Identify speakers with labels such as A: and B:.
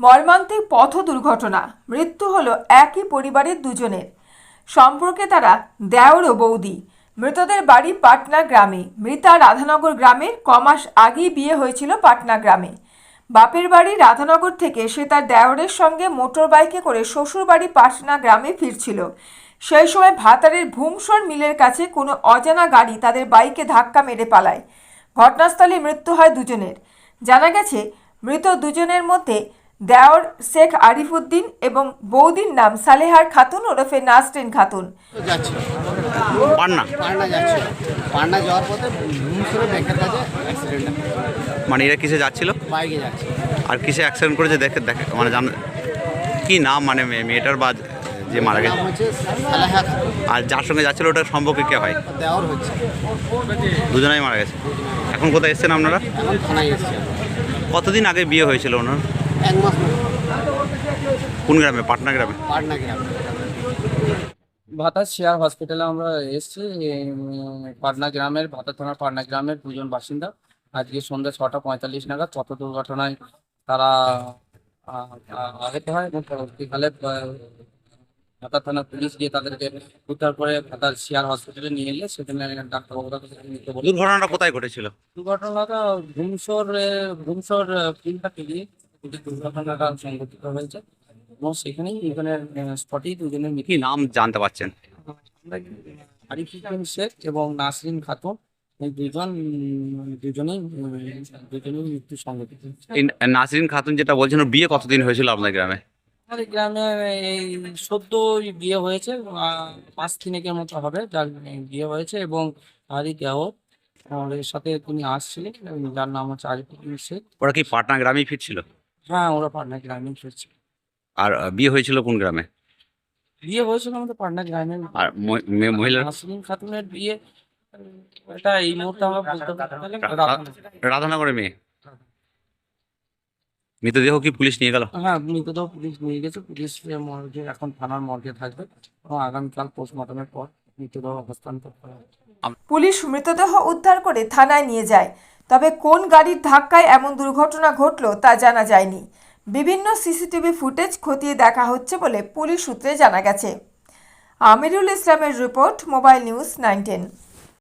A: মর্মান্তিক পথ দুর্ঘটনা। মৃত্যু হলো একই পরিবারের দুজনের। সম্পর্কে তারা দেওর ও বৌদি। মৃতদের বাড়ি পাটনা গ্রামে। মৃতা রাধানগর গ্রামের কমাস আগেই বিয়ে হয়েছিল পাটনা গ্রামে। বাপের বাড়ি রাধানগর থেকে সে তার দেওরের সঙ্গে মোটর বাইকে করে শ্বশুর বাড়ি পাটনা গ্রামে ফিরছিল। সেই সময় ভাতারের ভুমসর মিলের কাছে কোনো অজানা গাড়ি তাদের বাইকে ধাক্কা মেরে পালায়। ঘটনাস্থলে মৃত্যু হয় দুজনের। জানা গেছে, মৃত দুজনের মধ্যে দেওর শেখ আরিফুদ্দিন এবং বৌদির নাম সালেহার খাতুন ওরফে নাসরিন খাতুন।
B: পান্না।
C: পান্না যাচ্ছিল পান্না যাওয়ার পথে হুমস ব্যাংকের কাছে অ্যাক্সিডেন্ট
B: মানে এরা কিসে যাচ্ছিল?
C: বাইকে যাচ্ছে।
B: আর কিসে অ্যাক্সিডেন্ট করেছে দেখে দেখে মানে জান কি নাম মানে মেয়ে- মেয়েটার বা যে মারা গেছে? আর যার সঙ্গে যাচ্ছিল ওটার সম্পর্কে কে হয়?
C: দেওয়ার হচ্ছে।
B: দুজনেই মারা গেছে। এখন কোথায় এসেছেন আপনারা?
C: এখন থানায় এসছে
B: কতদিন আগে বিয়ে হয়েছিল ওনার?
C: এক মাস
B: কোন গ্রামে? পাটনা গ্রামে?
C: পাটনা গ্রাম।
D: ভাতা শেয়ার হসপিটালে আমরা এসেছি পাটনা গ্রামের ভাতা থানার পাটনা গ্রামের দুজন বাসিন্দা। আজকে সন্ধ্যা ছটা পঁয়তাল্লিশ নাগাদ পথ দুর্ঘটনায় তারা আহ, আহ, আহত হয় এবং পরবর্তীকালে ভাতা থানা পুলিশ গিয়ে তাদেরকে উদ্ধার করে ভাতার শেয়ার হসপিটালে নিয়ে এলে সেখানে ডাক্তারবাবুরা বলে
B: দুর্ঘটনাটা কোথায় ঘটেছিল?
D: দুর্ঘটনাটা ঘুমসর ঘুমসর ফিল্ডটা পেরিয়ে কিন্তু দুর্ঘটনাটা সংঘটিত হয়েছে। এবং সেখানেই এখানে স্পটেই দুজনের
B: কি নাম জানতে পারছেন?
D: শেখ এবং নাসরিন খাতুন দুজন দুজনেই দুজনেই মৃত্যু সংঘটিত
B: নাসরিন খাতুন যেটা বলছেন বিয়ে কতদিন হয়েছিল আপনার গ্রামে?
D: আমাদের গ্রামে এই সদ্য বিয়ে হয়েছে পাঁচ তিনেকের মতো হবে যার বিয়ে হয়েছে এবং তারই দেহ আমাদের সাথে তিনি আসছিলেন যার নাম হচ্ছে আরিফুদ্দিন শেখ।
B: ওরা কি পাটনা গ্রামেই ফিরছিল?
D: হ্যাঁ ওরা পাটনা গ্রামে ফিরছে
B: আর আহ, বিয়ে হয়েছিল কোন গ্রামে?
D: বিয়ে হয়েছিল আমাদের পাটনা
B: আর ম- মে- মহিলার
D: নাসরিন খাতুনের বিয়ে উম, এটা এই মুহূর্তে আমরা বলতে।
B: রা- রাধানগরের মেয়ে? মৃতদেহ কি পুলিশ নিয়ে গেল?
D: হ্যাঁ মৃতদেহ পুলিশ নিয়ে গেছে। পুলিশ মর্গে এখন থানার মর্গে থাকবে। এবং আগামীকাল পোস্টমর্টমের পর মৃতদেহ হস্তান্তর করা হবে।
A: পুলিশ মৃতদেহ উদ্ধার করে থানায় নিয়ে যায়। তবে কোন গাড়ির ধাক্কায় এমন দুর্ঘটনা ঘটল তা জানা যায়নি। বিভিন্ন সিসিটিভি ফুটেজ খতিয়ে দেখা হচ্ছে বলে পুলিশ সূত্রে জানা গেছে। আমিরুল ইসলামের রিপোর্ট, মোবাইল নিউজ নাইনটেন